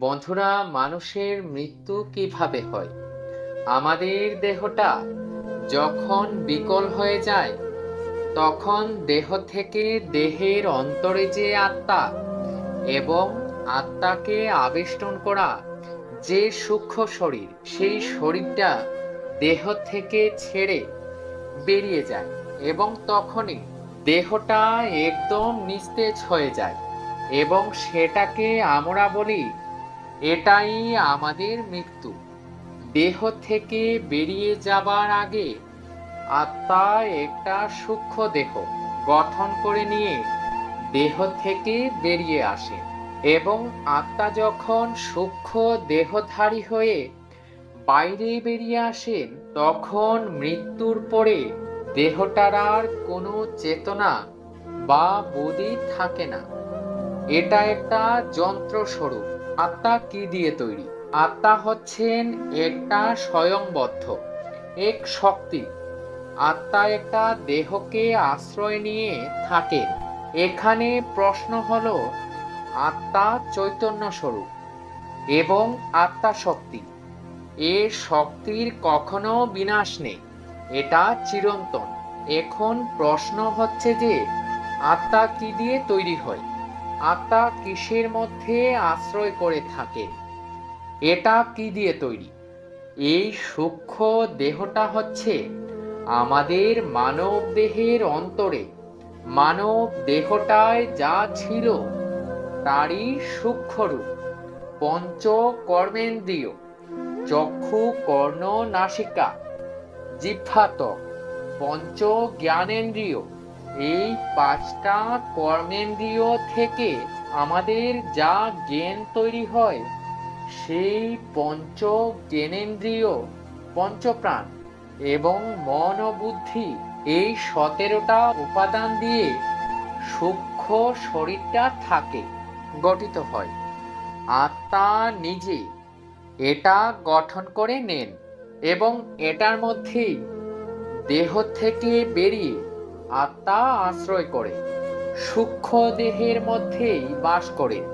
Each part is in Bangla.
বন্ধুরা, মানুষের মৃত্যু কীভাবে হয়? আমাদের দেহটা যখন বিকল হয়ে যায়, তখন দেহ থেকে দেহের অন্তরে যে আত্মা এবং আত্মাকে আবেষ্টন করা যে সূক্ষ্ম শরীর, সেই শরীরটা দেহ থেকে ছেড়ে বেরিয়ে যায় এবং তখনই দেহটা একদম নিস্তেজ হয়ে যায় এবং সেটাকে আমরা বলি এটাই আমাদের মৃত্যু। দেহ থেকে বেরিয়ে যাবার আগে আত্মা একটা সূক্ষ্ম দেহ গঠন করে নিয়ে দেহ থেকে বেরিয়ে আসে এবং আত্মা যখন সূক্ষ্ম দেহধারী হয়ে বাইরে বেরিয়ে আসেন তখন মৃত্যুর পরে দেহটার আর কোনো চেতনা বা বুদ্ধি থাকে না। এটা একটা যন্ত্র স্বরূপ আত্মা কি দিয়ে তৈরি? আত্মা হচ্ছেন একটা স্বয়ংবদ্ধ, এক শক্তি। আত্মা একটা দেহকে আশ্রয় নিয়ে থাকেন। এখানে প্রশ্ন হল, আত্মা চৈতন্য স্বরূপ এবং আত্মা শক্তি। এ শক্তির কখনো বিনাশ নেই, এটা চিরন্তন। এখন প্রশ্ন হচ্ছে যে, আত্মা কি দিয়ে তৈরি হয়? আত্মা কিসের মধ্যে আশ্রয় করে থাকে? এটা কি দিয়ে তৈরি? এই সূক্ষ্ম দেহটা হচ্ছে আমাদের মানব দেহের অন্তরে। মানব দেহটায় যা ছিল তারই সূক্ষ্ম রূপ পঞ্চ কর্মেন্দ্রিয় চক্ষু কর্ণ নাসিকা জিহ্বাত পঞ্চ জ্ঞানেন্দ্রিয় এই পাঁচটা কর্মেন্দ্রিয় থেকে আমাদের যা জ্ঞান তৈরি হয়, সেই পঞ্চ জ্ঞানেন্দ্রিয় পঞ্চপ্রাণ এবং মন ও বুদ্ধি এই সতেরোটা উপাদান দিয়ে সূক্ষ্ম শরীরটা থাকে, গঠিত হয়। আত্মা নিজে এটা গঠন করে নেন এবং এটার মধ্যেই দেহ থেকে বেরিয়ে আত্মা আশ্রয় করে, সূক্ষ্ম দেহের মধ্যেই বাস করে।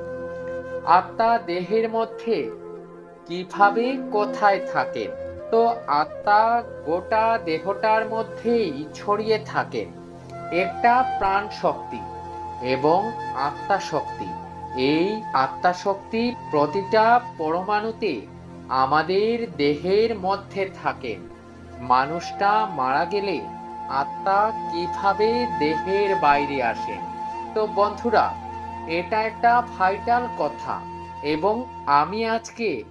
আত্মা দেহের মধ্যে কীভাবে কোথায় থাকেন? তো আত্মা গোটা দেহটার মধ্যেই ছড়িয়ে থাকেন। একটা প্রাণ শক্তি এবং আত্মা শক্তি এই আত্মা শক্তি প্রতিটা পরমাণুতে আমাদের দেহের মধ্যে থাকেন। মানুষটা মারা গেলে আত্মা কীভাবে দেহের বাইরে আসে? তো বন্ধুরা, এটা একটা ভাইটাল কথা এবং আমি আজকে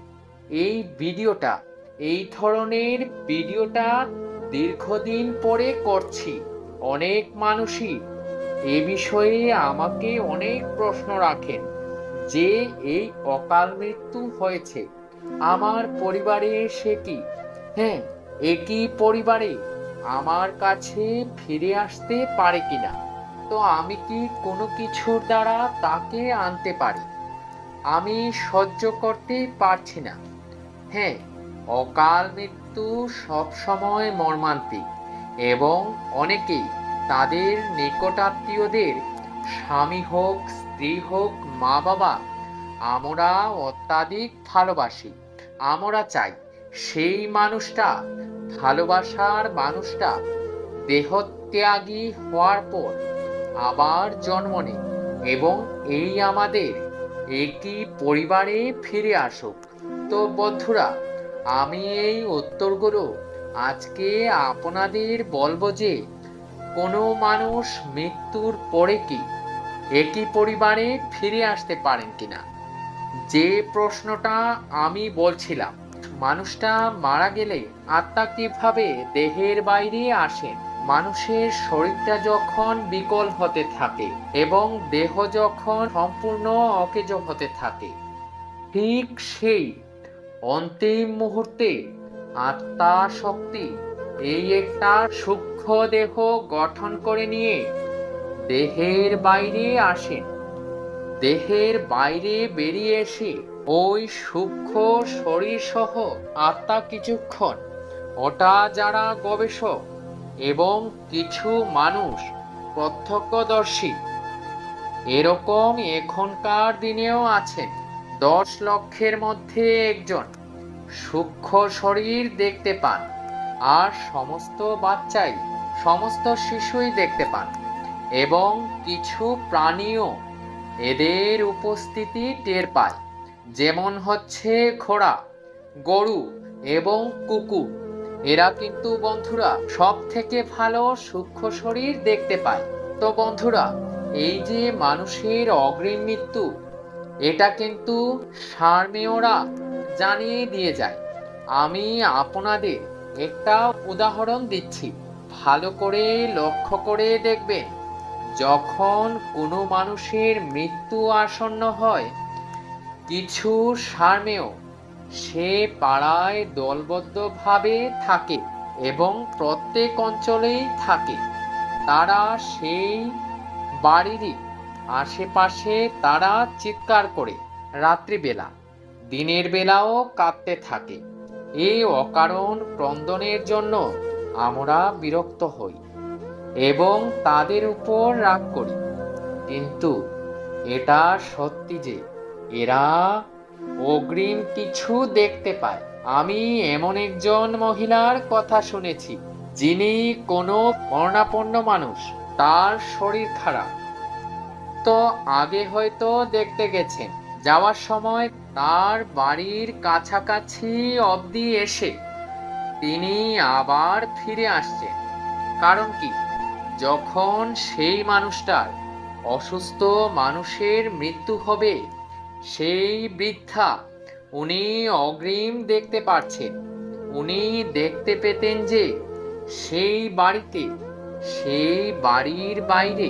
এই ভিডিওটা, এই ধরনের ভিডিওটা দীর্ঘদিন পরে করছি। অনেক মানুষই এ বিষয়ে আমাকে অনেক প্রশ্ন রাখেন যে, এই অকাল মৃত্যু হয়েছে, আমার পরিবারে সে কি? হ্যাঁ একই পরিবারে আমার কাছে ফিরে আসতে পারে কিনা? তো আমি কি কোনো কিছুর দ্বারা তাকে আনতে পারি? আমি সহ্য করতে পারছি না। হ্যাঁ অকাল মৃত্যু সবসময় মর্মান্তিক এবং অনেকেই তাদের নিকটাত্মীয়দের স্বামী হোক, স্ত্রী হোক মা বাবা আমরা অত্যাধিক ভালোবাসি, আমরা চাই সেই মানুষটা ভালোবাসার মানুষটা দেহত্যাগী হওয়ার পর আবার জন্ম নেয় এবং এই আমাদের একই পরিবারে ফিরে আসুক। তো বন্ধুরা, আমি এই উত্তরগুলো আজকে আপনাদের বলব যে, কোনো মানুষ মৃত্যুর পরে কি একই পরিবারে ফিরে আসতে পারেন কিনা? যে প্রশ্নটা আমি বলছিলাম মানুষটা মারা গেলে আত্মা কীভাবে দেহের বাইরে আসেন মানুষের শরীরটা যখন বিকল হতে থাকে এবং দেহ যখন সম্পূর্ণ অকেজ হতে থাকে, ঠিক সেই অন্তিম মুহূর্তে আত্মা শক্তি এই একটা সূক্ষ্ম দেহ গঠন করে নিয়ে দেহের বাইরে আসেন দেহের বাইরে বেরিয়ে এসে ওই সূক্ষ্ম শরীর সহ আত্মা কিছুক্ষণ ওটা যারা গবেষক এবং কিছু মানুষ প্রত্যক্ষদর্শী। এরকম এখনকার দিনেও আছেন দশ লক্ষের মধ্যে একজন সূক্ষ্ম শরীর দেখতে পান আর সমস্ত বাচ্চাই, সমস্ত শিশুই দেখতে পান এবং কিছু প্রাণীও এদের উপস্থিতি টের পায়। যেমন হচ্ছে ঘোড়া, গরু এবং কুকুর। এরা কিন্তু বন্ধুরা সব থেকে ভালো সূক্ষ্ম শরীর দেখতে পায়। তো বন্ধুরা, এই যে মানুষের অগ্রিম মৃত্যু, এটা কিন্তু সারমেয়রা জানিয়ে দিয়ে যায়। আমি আপনাদের একটা উদাহরণ দিচ্ছি। ভালো করে লক্ষ্য করে দেখবেন। যখন কোনো মানুষের মৃত্যু আসন্ন হয়, কিছু সারমেয় সে পাড়ায় দলবদ্ধভাবে থাকে এবং প্রত্যেক অঞ্চলেই থাকে। তারা সেই বাড়িরই আশেপাশে তারা চিৎকার করে রাত্রিবেলা, দিনের বেলাও কাঁদতে থাকে। এই অকারণ ক্রন্দনের জন্য আমরা বিরক্ত হই। এবং তাদের উপর রাগ করি। কিন্তু এটা সত্যি যে এরা অগ্রিম কিছু দেখতে পায়। আমি এমন একজন মহিলার কথা শুনেছি, যিনি কোনো মরণাপন্ন মানুষ, তার শরীর খারাপ। তো আগে হয়তো দেখতে গেছেন, যাওয়ার সময় তার বাড়ির কাছাকাছি অবধি এসে তিনি আবার ফিরে আসছেন। কারণ কি? যখন সেই মানুষটার অসুস্থ মানুষের মৃত্যু হবে, সেই বৃদ্ধা উনি অগ্রিম দেখতে পারছেন। উনি দেখতে পেতেন যে সেই বাড়িতে, সেই বাড়ির বাইরে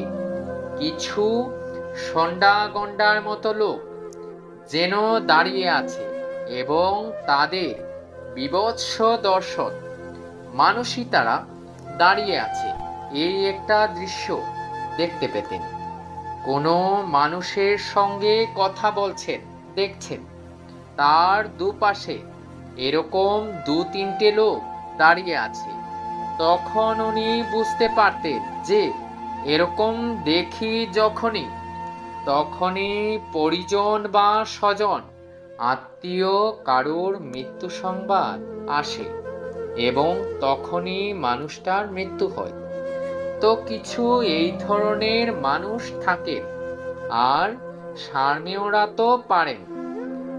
কিছু সন্ডা গন্ডার মতো লোক যেন দাঁড়িয়ে আছে এবং তাদের বিবৎস দর্শন, মানুষই তারা দাঁড়িয়ে আছে। এই একটা দৃশ্য দেখতে পেতেন। কোনো মানুষের সঙ্গে কথা বলছেন, দেখছেন। তার দুপাশে এরকম দু তিনটে লোক দাঁড়িয়ে আছে। তখন উনি বুঝতে পারতেন যে এরকম দেখি যখনই, তখনই পরিজন বা স্বজন, আত্মীয় কারোর মৃত্যু সংবাদ আসে এবং তখনই মানুষটার মৃত্যু হয়। তো কিছু এই ধরনের মানুষ থাকে আর সার্মেয়রা তো পারেন।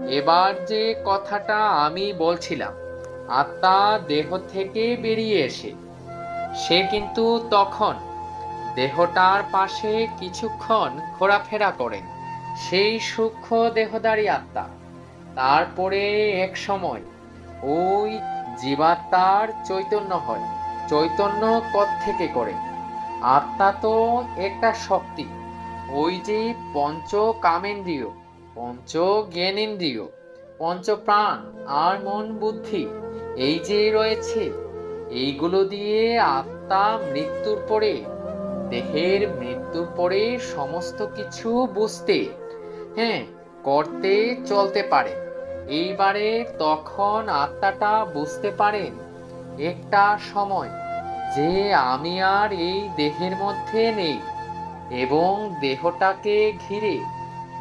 এবার যে কথাটা আমি বলছিলাম, আত্মা দেহ থেকে বেরিয়ে এসে, সে কিন্তু তখন দেহটার পাশে কিছুক্ষণ ঘোরাফেরা করেন, সেই সূক্ষ্ম দেহদারী আত্মা। তারপরে এক সময় ওই জীবাত্মার চৈতন্য হয়, চৈতন্য কত থেকে করে। আত্মা তো একটা শক্তি। ওই যে পঞ্চ কামেন্দ্রিয় পঞ্চ জ্ঞানেন্দ্রিয় পঞ্চ প্রাণ আর মন বুদ্ধি, এই যে রয়েছে, এইগুলো দিয়ে আত্মা মৃত্যুর পরে, দেহের মৃত্যুর পরে সমস্ত কিছু বুঝতে হ্যাঁ করতে চলতে পারে। এইবারে তখন আত্মাটা বুঝতে পারেন, একটা সময় যে আমি আর এই দেহের মধ্যে নেই এবং দেহটাকে ঘিরে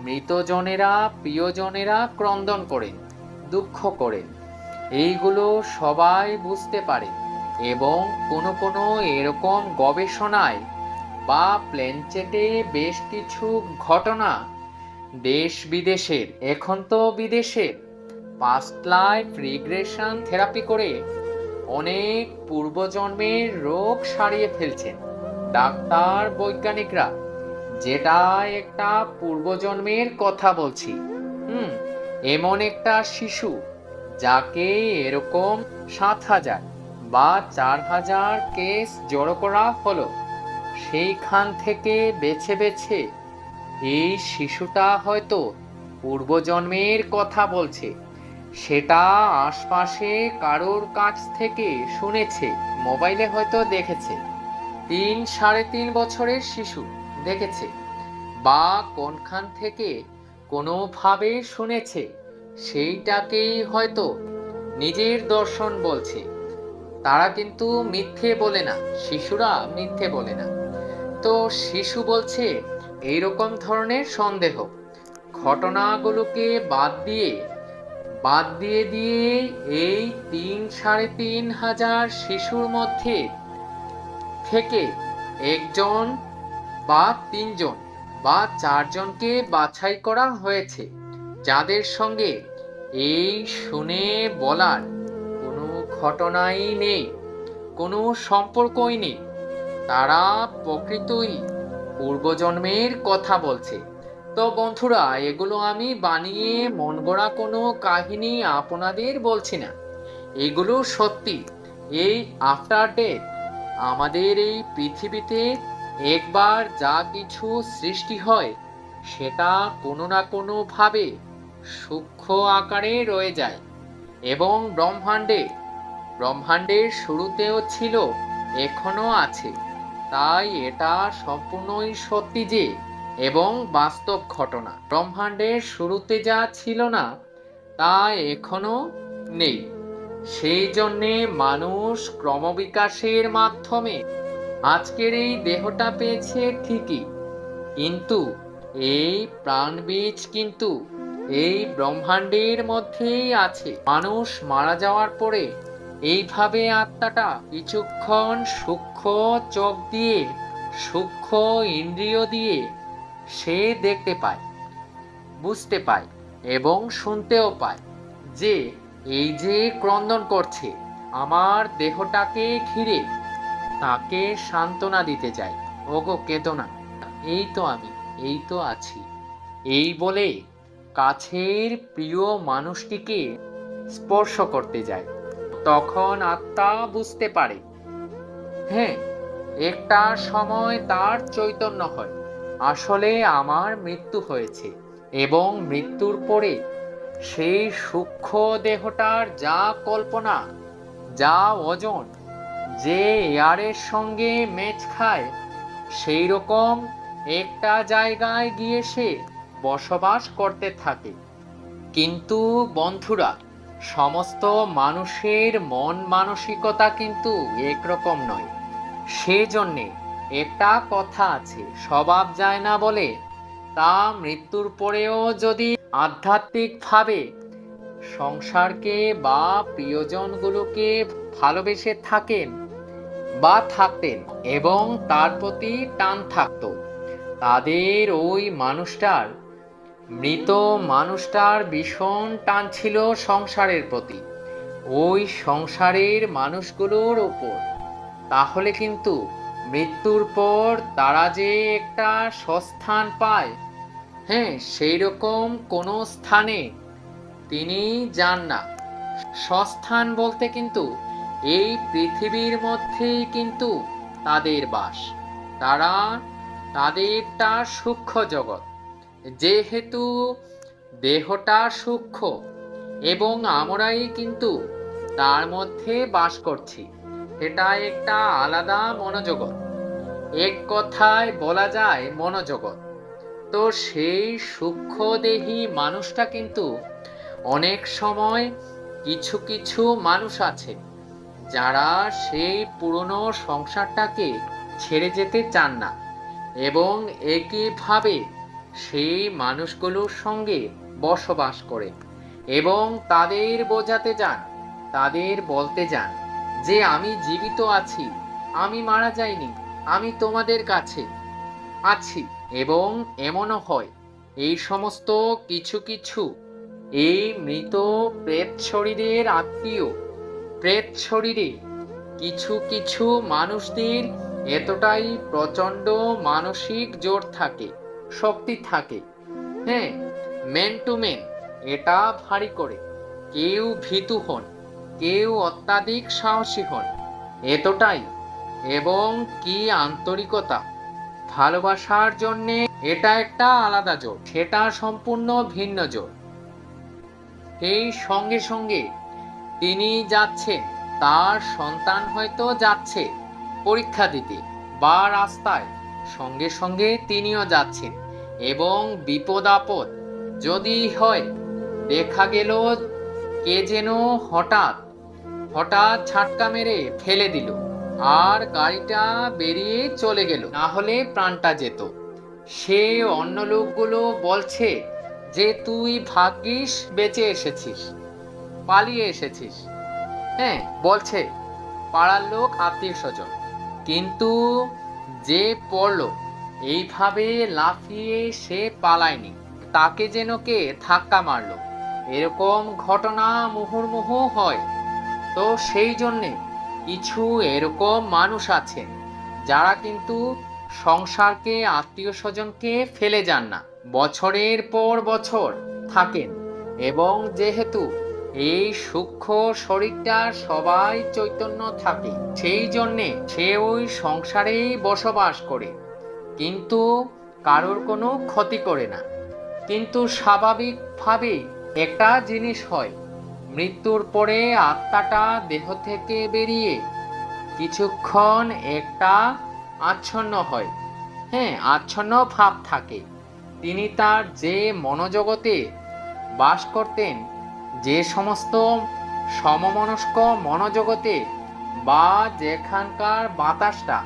মৃতজনেরা, প্রিয়জনেরা ক্রন্দন করেন দুঃখ করেন এইগুলো সবাই বুঝতে পারে এবং কোনো কোনো এরকম গবেষণায় বা প্ল্যানচেটে বেশ কিছু ঘটনা দেশ বিদেশের, এখন তো বিদেশের, পাস্ট লাইফ রিগ্রেশন থেরাপি করে অনেক পূর্বজন্মের রোগ সারিয়ে ফেলছেন ডাক্তার বৈজ্ঞানিকরা। যেটা একটা পূর্বজন্মের কথা বলছি। হুম, এমন একটা শিশু যাকে এরকম সাত হাজার বা চার হাজার কেস জড়ো করা হলো, সেইখান থেকে বেছে বেছে এই শিশুটা হয়তো পূর্বজন্মের কথা বলছে। সেটা আশপাশে কারোর কাছ থেকে শুনেছে, মোবাইলে হয়তো দেখেছে। তিন সাড়ে তিন বছরের শিশু দেখেছে বা কোনখান থেকে কোনোভাবে শুনেছে, সেইটাকেই হয়তো নিজের দর্শন বলছে। তারা কিন্তু মিথ্যে বলে না, শিশুরা মিথ্যে বলে না। তো শিশু বলছে, এইরকম ধরনের সন্দেহ। ঘটনাগুলোকে বাদ দিয়ে বাদ দিয়ে দিয়ে এই তিন সাড়ে তিন হাজার শিশুর মধ্যে থেকে একজন বা তিনজন বা চারজনকে বাছাই করা হয়েছে। যাদের সঙ্গে এই শুনে বলার কোনো ঘটনাই নেই, কোনো সম্পর্কই নেই। তারা প্রকৃতই পূর্বজন্মের কথা বলছে। তো বন্ধুরা, এগুলো আমি বানিয়ে মন গড়া কোনো কাহিনী আপনাদের বলছি না। এগুলো সত্যি। এই আফটার ডেথ আমাদের এই পৃথিবীতে একবার যা কিছু সৃষ্টি হয়, সেটা কোনো না কোনো ভাবে সূক্ষ্ম আকারে রয়ে যায় এবং ব্রহ্মাণ্ডে, ব্রহ্মাণ্ডের শুরুতেও ছিল এখনও আছে। তাই এটা সম্পূর্ণই সত্যি যে এবং বাস্তব ঘটনা। ব্রহ্মাণ্ডের শুরুতে যা ছিল না, তা এখনও নেই। সেই জন্যে মানুষ ক্রমবিকাশের মাধ্যমে আজকের এই দেহটা পেয়েছে ঠিকই। কিন্তু এই প্রাণবীজ কিন্তু এই ব্রহ্মাণ্ডের মধ্যেই আছে। মানুষ মারা যাওয়ার পরে এইভাবে আত্মাটা কিছুক্ষণ সূক্ষ্ম চোখ দিয়ে, সূক্ষ্ম ইন্দ্রিয় দিয়ে সে দেখতে পায়, বুঝতে পায় এবং শুনতেও পায় যে এই যে ক্রন্দন করছে, আমার দেহটাকে ঘিরে তাকে সান্ত্বনা দিতে চাই ওগো কেতো না। এই তো আমি, এই তো আছি। এই বলে কাছের প্রিয় মানুষটিকে স্পর্শ করতে যায়। তখন আত্মা বুঝতে পারে হ্যাঁ একটা সময় তার চৈতন্য হয়। আসলে আমার মৃত্যু হয়েছে এবং মৃত্যুর পরে সেই সূক্ষ্ম দেহটার যা কল্পনা, যা ওজন, যে এয়ারের সঙ্গে মেচ খায় সেই রকম একটা জায়গায় গিয়ে সে বসবাস করতে থাকে। কিন্তু বন্ধুরা, সমস্ত মানুষের মন মানসিকতা কিন্তু একরকম নয়। সেজন্যে একটা কথা আছে, স্বভাব যায় না বলে। তা মৃত্যুর পরেও যদি আধ্যাত্মিকভাবে সংসারকে বা প্রিয়জনগুলোকে ভালোবেসে থাকেন বা থাকতেন এবং তার প্রতি টান থাকতো, তাদের ওই মানুষটার, মৃত মানুষটার ভীষণ টান ছিল সংসারের প্রতি। ওই সংসারের মানুষগুলোর ওপর। তাহলে কিন্তু মৃত্যুর পর তারা যে একটা স্বস্থান পায় হ্যাঁ সেই রকম কোনো স্থানে তিনি যান না। স্বস্থান বলতে কিন্তু এই পৃথিবীর মধ্যেই কিন্তু তাদের বাস। তারা, তাদেরটা সূক্ষ্ম জগৎ। যেহেতু দেহটা সূক্ষ্ম, এবং আমরাই কিন্তু তার মধ্যে বাস করছি। এটা একটা আলাদা মনোজগৎ। এক কথায় বলা যায় মনোজগৎ। তো সেই সূক্ষ্মদেহী মানুষটা কিন্তু অনেক সময় কিছু কিছু মানুষ আছে, যারা সেই পুরনো সংসারটাকে ছেড়ে যেতে চান না এবং একইভাবে সেই মানুষগুলোর সঙ্গে বসবাস করে এবং তাদের বোঝাতে যান, তাদের বলতে যান। যে আমি জীবিত আছি, আমি মারা যাইনি, আমি তোমাদের কাছে আছি এবং এমনও হয়। এই সমস্ত কিছু কিছু এই মৃত প্রেত শরীরের আত্মীয় প্রেত শরীরে কিছু কিছু মানুষদের এতটাই প্রচণ্ড মানসিক জোর থাকে, শক্তি থাকে। হ্যাঁ মেন টু মেন এটা ভারী করে। কেউ ভীতু হন। কেউ অত্যাধিক সাহসী হন। এতটাই। এবং কি আন্তরিকতা। ভালোবাসার জন্যে এটা একটা আলাদা জোর, সেটা সম্পূর্ণ ভিন্ন জোর। এই সঙ্গে সঙ্গে তিনি যাচ্ছেন, তার সন্তান হয়তো যাচ্ছে পরীক্ষা দিতে বা রাস্তায়। সঙ্গে সঙ্গে তিনিও যাচ্ছেন এবং বিপদ আপদ যদি হয়, দেখা গেল কে যেন হঠাৎ হঠাৎ ছাটকা মেরে ফেলে দিল। আর গাড়িটা বেরিয়ে চলে গেল। না হলে প্রাণটা যেত। সে অন্য লোকগুলো বলছে যে, তুই ভাগ্যিস, বেঁচে এসেছিস, পালিয়ে এসেছিস। হ্যাঁ বলছে, পাড়ার লোক আত্মীয় স্বজন কিন্তু যে পড়ল, এইভাবে লাফিয়ে সে পালায়নি। তাকে যেন কে ধাক্কা মারলো। এরকম ঘটনা মুহুর্মুহু হয়। তো সেই জন্যে কিছু এরকম মানুষ আছেন যারা কিন্তু সংসারকে আত্মীয় স্বজনকে ফেলে যান না। বছরের পর বছর থাকেন এবং যেহেতু এই সূক্ষ্ম শরীরটা সবাই চৈতন্য থাকে, সেই জন্যে সে ওই সংসারেই বসবাস করে। কিন্তু কারোর কোনো ক্ষতি করে না। কিন্তু স্বাভাবিকভাবেই একটা জিনিস হয় মৃত্যুর পরে আত্মাটা দেহ থেকে বেরিয়ে কিছুক্ষণ একটা আচ্ছন্ন হয়। হ্যাঁ আচ্ছন্ন ভাব থাকে। তিনি তার যে মনোজগতে বাস করতেন, যে সমস্ত সমমনস্ক মনোজগতে বা যেখানকার বাতাসটা,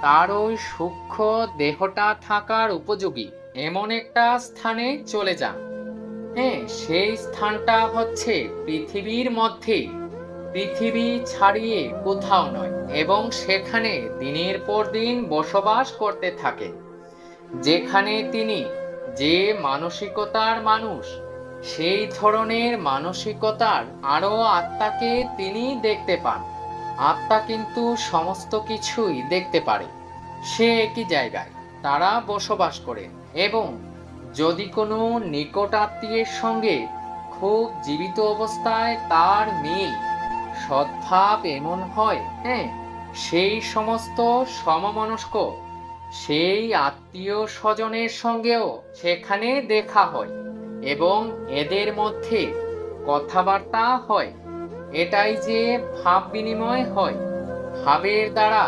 তার ওই সূক্ষ্ম দেহটা থাকার উপযোগী। এমন একটা স্থানে চলে যান। হ্যাঁ সেই স্থানটা হচ্ছে পৃথিবীর মধ্যে। পৃথিবী ছাড়িয়ে কোথাও নয়, এবং সেখানে দিনের পর দিন বসবাস করতে থাকেন যেখানে তিনি যে মানসিকতার মানুষ, সেই ধরনের মানসিকতার আরও আত্মাকে তিনি দেখতে পান। আত্মা কিন্তু সমস্ত কিছুই দেখতে পারে। সে একই জায়গায় তারা বসবাস করেন এবং যদি কোনো নিকট আত্মীয়ের সঙ্গে খুব জীবিত অবস্থায় তার মিল, সদ্ভাব এমন হয় হ্যাঁ সেই সমস্ত সমমনস্ক, সেই আত্মীয় স্বজনের সঙ্গেও সেখানে দেখা হয় এবং এদের মধ্যে কথাবার্তা হয়। এটাই যে ভাব বিনিময় হয়, ভাবের দ্বারা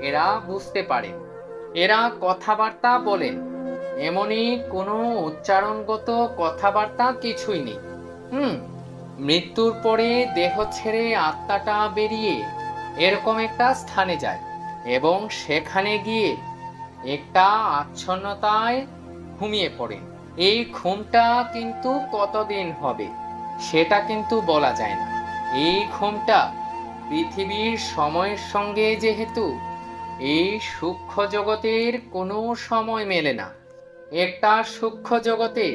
এরা বুঝতে পারে। এরা কথাবার্তা বলেন এমনই কোনো উচ্চারণগত কথাবার্তা কিছুই নেই। হুম, মৃত্যুর পরে দেহ ছেড়ে আত্মাটা বেরিয়ে এরকম একটা স্থানে যায় এবং সেখানে গিয়ে একটা আচ্ছন্নতায় ঘুমিয়ে পড়ে। এই ঘুমটা কিন্তু কতদিন হবে সেটা কিন্তু বলা যায় না। এই ঘুমটা পৃথিবীর সময়ের সঙ্গে যেহেতু, এই সূক্ষ্ম জগতের কোনো সময় মেলে না। একটা সূক্ষ্ম জগতে।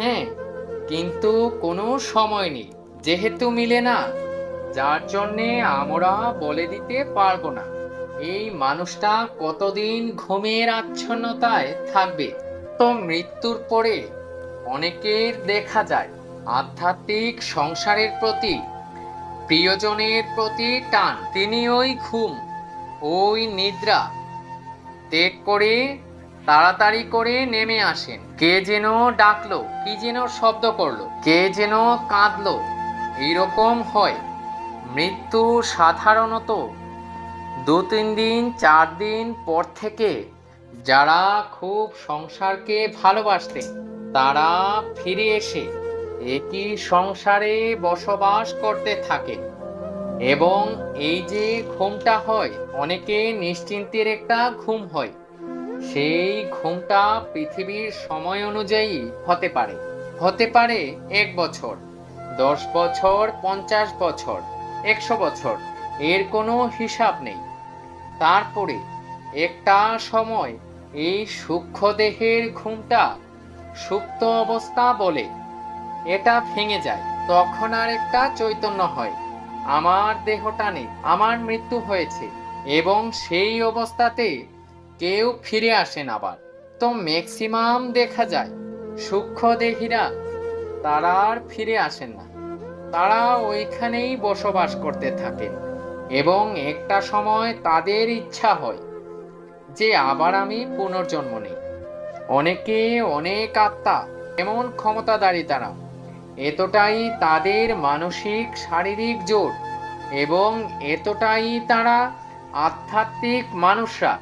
হ্যাঁ কিন্তু কোনো সময় নেই, যেহেতু মিলে না, যার জন্যে আমরা বলে দিতে পারব না। এই মানুষটা কতদিন ঘুমের আচ্ছন্নতায় থাকবে? তো মৃত্যুর পরে অনেকের দেখা যায়, আধ্যাত্মিক সংসারের প্রতি, প্রিয়জনের প্রতি টান। তিনি ওই ঘুম, ওই নিদ্রা ত্যাগ করে তাড়াতাড়ি করে নেমে আসেন। কে যেন ডাকলো, কি যেন শব্দ করল, কে যেন কাঁদলো। এইরকম হয়। মৃত্যু সাধারণত দু তিন দিন, চার দিন পর থেকে যারা খুব সংসারকে ভালোবাসতেন, তারা ফিরে এসে একই সংসারে বসবাস করতে থাকে এবং এই যে ঘুমটা হয়, অনেকে নিশ্চিন্তের একটা ঘুম হয়। সেই ঘুমটা পৃথিবীর সময় অনুযায়ী হতে পারে। হতে পারে এক বছর, দশ বছর, পঞ্চাশ বছর, একশো বছর, এর কোনো হিসাব নেই। তারপরে একটা সময় এই সূক্ষ্ম দেহের ঘুমটা সুপ্ত অবস্থা বলে এটা ভেঙে যায়। তখন আর একটা চৈতন্য হয়, আমার দেহটা নেই আমার মৃত্যু হয়েছে এবং সেই অবস্থাতে কেউ ফিরে আসেন আবার। তো ম্যাক্সিমাম দেখা যায় সূক্ষ্ম দেহীরা তারা আর ফিরে আসেন না। তারা ওইখানেই বসবাস করতে থাকেন এবং একটা সময় তাদের ইচ্ছা হয় যে আবার আমি পুনর্জন্ম নেই। অনেকে অনেক আত্মা, এমন ক্ষমতাদারী তারা। এতটাই তাদের মানসিক, শারীরিক জোর এবং এতটাই তারা আধ্যাত্মিক মানুষরা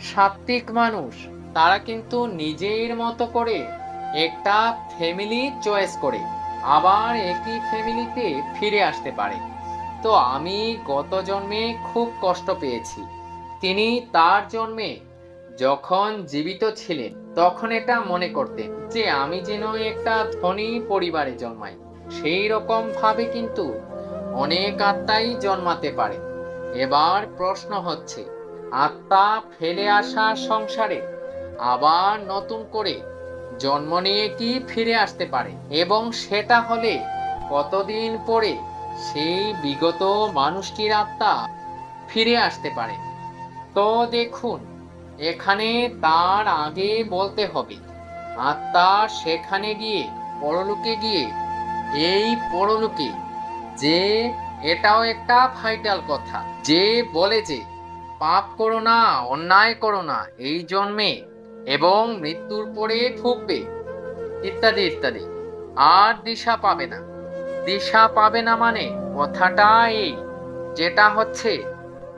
সাত্ত্বিক মানুষ, তারা কিন্তু নিজের মতো করে একটা ফ্যামিলি চয়েস করে, আবার একই ফ্যামিলিতে ফিরে আসতে পারে। তো আমি গত জন্মে খুব কষ্ট পেয়েছি। তিনি তার জন্মে যখন জীবিত ছিলেন, তখন এটা মনে করতেন যে আমি যেন একটা ধনী পরিবারে জন্মাই। সেই রকম ভাবে কিন্তু অনেক আত্মাই জন্মাতে পারে। এবার প্রশ্ন হচ্ছে আত্মা ফেলে আসা সংসারে, আবার নতুন করে জন্ম নিয়ে কি ফিরে আসতে পারে? এবং সেটা হলে কতদিন পরে সেই বিগত মানুষটির আত্মা ফিরে আসতে পারে? তো দেখুন, এখানে তার আগে বলতে হবে, আত্মা সেখানে গিয়ে, পরলোকে গিয়ে, এই পরলোকে যে এটাও একটা ভাইটাল কথা, যে বলে যে পাপ করো না, অন্যায় করো না, এই জন্মে এবং মৃত্যুর পরে ঠুকবে ইত্যাদি ইত্যাদি। আর দিশা পাবে না। দিশা পাবে না মানে কথাটা এই, যেটা হচ্ছে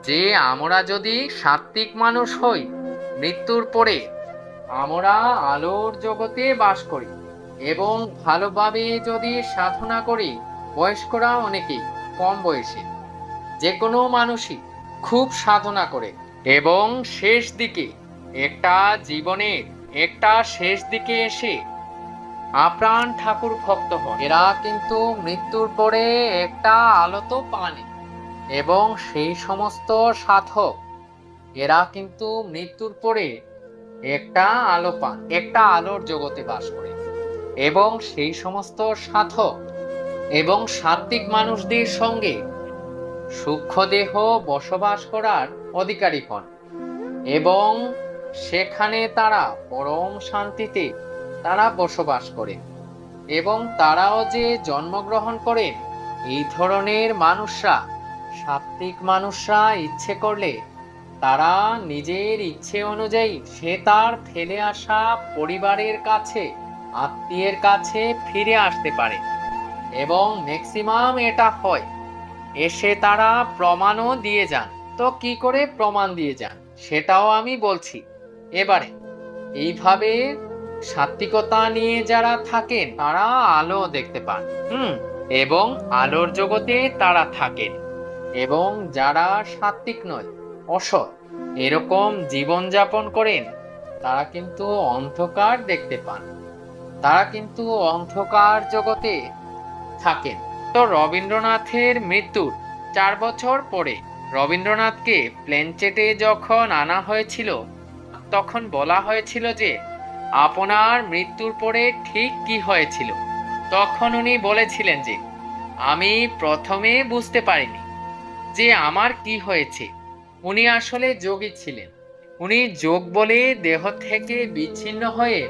যে আমরা যদি সাত্ত্বিক মানুষ হই, মৃত্যুর পরে আমরা আলোর জগতে বাস করি এবং ভালোভাবে যদি সাধনা করি, বয়স্করা অনেকেই কম বয়সে যে কোনো মানুষই খুব সাধনা করে। এবং শেষ দিকে, একটা জীবনের একটা শেষ দিকে এসে আপ্রাণ ঠাকুর ভক্ত হন। এরা কিন্তু মৃত্যুর পরে একটা আলো তো পানে এবং সেই সমস্ত সাধক, এরা কিন্তু মৃত্যুর পরে একটা আলো পান, একটা আলোর জগতে বাস করে। এবং সেই সমস্ত সাধক এবং সাত্বিক মানুষদের সঙ্গে সূক্ষ্ম দেহ বসবাস করার অধিকারী হন এবং সেখানে তারা পরম শান্তিতে তারা বসবাস করেন এবং তারাও যে জন্মগ্রহণ করেন, এই ধরনের মানুষরা সাত্বিক মানুষরা ইচ্ছে করলে তারা নিজের ইচ্ছে অনুযায়ী সে তার ফেলে আসা পরিবারের কাছে, আত্মীয়ের কাছে ফিরে আসতে পারে এবং ম্যাক্সিমাম এটা হয় এসে তারা প্রমাণও দিয়ে যান। তো কি করে প্রমাণ দিয়ে যান? সেটাও আমি বলছি। এবারে, এইভাবে সাত্বিকতা নিয়ে যারা থাকেন, তারা আলো দেখতে পান। হুম, এবং আলোর জগতে তারা থাকেন। এবং যারা সাত্বিক নয়, অসৎ, এরকম জীবনযাপন করেন, তারা কিন্তু অন্ধকার দেখতে পান। তারা কিন্তু অন্ধকার জগতে থাকেন। রবীন্দ্রনাথের মৃত্যুর চার বছর পরে রবীন্দ্রনাথকে প্লেনচেটে যখন আনা হয়েছিল, তখন বলা হয়েছিল যে, আপনার মৃত্যুর পরে ঠিক কি হয়েছিল? তখন উনি বলেছিলেন যে, আমি প্রথমে বুঝতে পারিনি যে আমার কি হয়েছে। উনি আসলে যোগী ছিলেন। উনি যোগ বলে দেহ থেকে বিচ্ছিন্ন হয়ে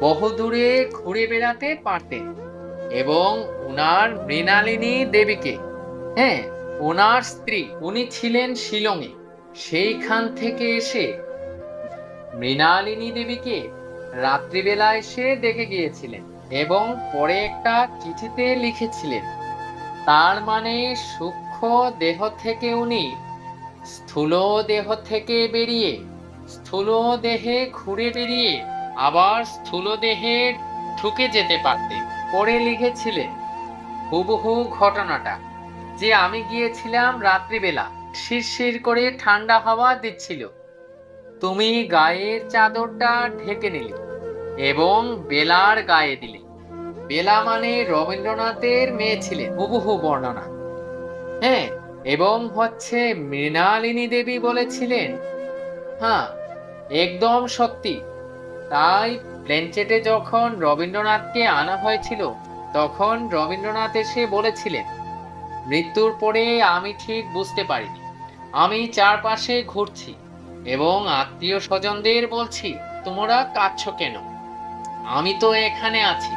বহুদূরে ঘুরে বেড়াতে পারতেন। এবং উনার মৃণালিনী দেবীকে। হ্যাঁ ওনার স্ত্রী, উনি ছিলেন শিলংয়ে। সেইখান থেকে এসে মৃণালিনী দেবীকে রাত্রিবেলা এসে দেখে গিয়েছিলেন এবং পরে একটা চিঠিতে লিখেছিলেন। তার মানে সূক্ষ্ম দেহ থেকে উনি স্থূল দেহ থেকে বেরিয়ে, স্থূল দেহে ঘুরে বেরিয়ে আবার স্থূল দেহে ঢুকে যেতে পারতেন। পরে লিখেছিলে? হুবহু ঘটনাটা। যে আমি গিয়েছিলাম রাত্রিবেলা, শিরশির করে ঠান্ডা হাওয়া দিচ্ছিল। তুমি গায়ের চাদরটা ঢেকে নিলে এবং বেলার গায়ে দিলে। বেলা মানে রবীন্দ্রনাথের মেয়ে ছিলেন হুবহু বর্ণনা। হ্যাঁ এবং হচ্ছে মৃণালিনী দেবী বলেছিলেন। হ্যাঁ একদম সত্যি। তাই প্লেনচেটে যখন রবীন্দ্রনাথকে আনা হয়েছিল, তখন রবীন্দ্রনাথ এসে বলেছিলেন, মৃত্যুর পরে আমি ঠিক বুঝতে পারিনি। আমি চারপাশে ঘুরছি এবং আত্মীয় স্বজনদের বলছি, তোমরা কাঁদছ কেন? আমি তো এখানে আছি।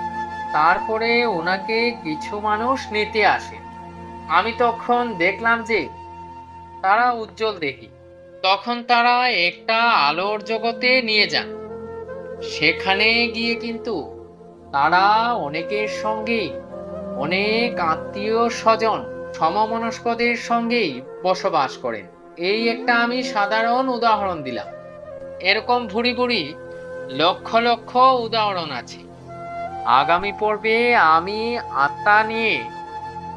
তারপরে ওনাকে কিছু মানুষ নিতে আসে। আমি তখন দেখলাম যে তারা উজ্জ্বল দেখি। তখন তারা একটা আলোর জগতে নিয়ে যান। সেখানে গিয়ে কিন্তু তারা অনেকের সঙ্গেই অনেক আত্মীয় স্বজন সমমনস্কদের সঙ্গেই বসবাস করেন। এই একটা আমি সাধারণ উদাহরণ দিলাম। এরকম ভুড়ি ভুড়ি লক্ষ লক্ষ উদাহরণ আছে। আগামী পর্বে আমি আত্মা নিয়ে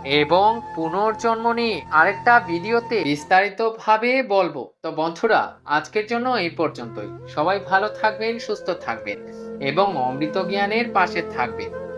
এবং পুনর্জন্ম নিয়ে আরেকটা ভিডিওতে বিস্তারিতভাবে বলব। তো বন্ধুরা, আজকের জন্য এই পর্যন্তই। সবাই ভালো থাকবেন, সুস্থ থাকবেন এবং অমৃত জ্ঞানের পাশে থাকবেন।